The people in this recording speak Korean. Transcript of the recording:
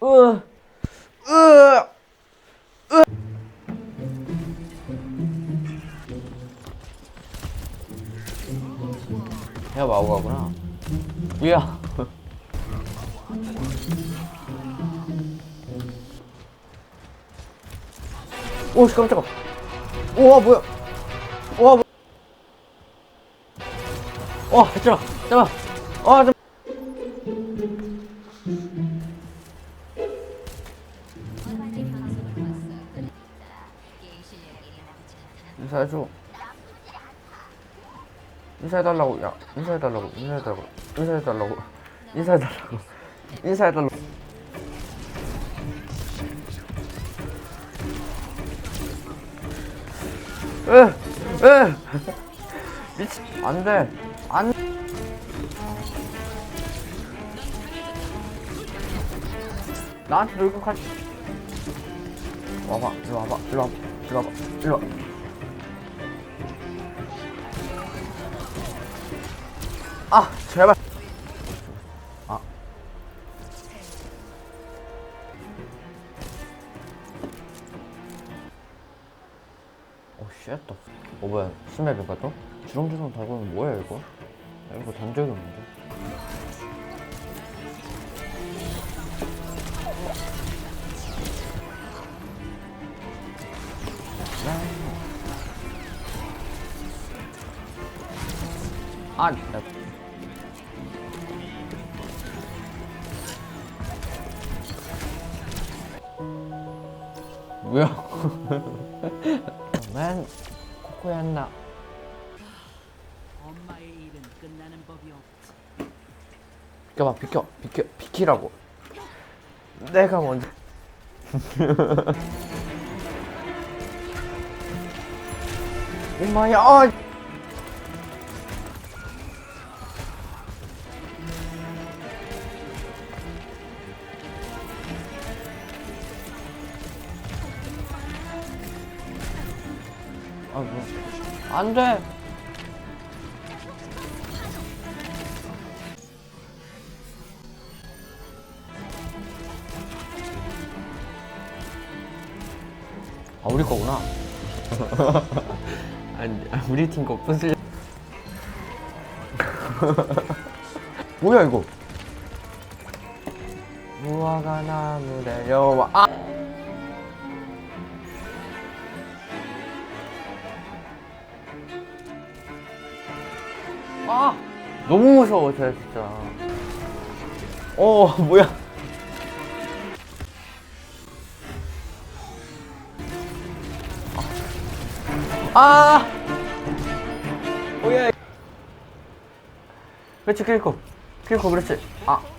으. 해가 마오가구나. 뭐야? 오씨 깜짝아. 우와 뭐야? 우와 뭐? 와 잠깐만 잠깐만. 아 잠. 인사해줘. 인사해달라고, 야, 인사해달라고, 인사해달라고, 인사해달라고, 인사해달라고, 인사해달라고. 에, 에, 미치, 안 돼, 안. 나한테 놀격하지. 와봐, 일로 와봐, 일로 와봐, 일로 와봐, 일로 와. 아, 제발. 아. 오, 쉣. 어, 뭐야, 스맵인가 또? 주렁주렁 달고 있는 뭐야, 이거? 야, 이거 단 적이 없는데. 아, 나 뭐야? 난 코코였나? 엄마의 일은 끝나는 법이 없지. 비켜봐, 비켜, 비켜, 비키라고. 내가 먼저. 엄마야, 아! 아, 뭐. 안 돼! 아, 우리 거구나. 아니, 우리 팀거 분슬. 뭐야, 이거? 무화과 나무 내려와. 아! 아! 너무 무서워, 쟤 진짜. 어, 뭐야. 아! 뭐야. 그렇지, 킬코. 킬코, 그렇지. 아.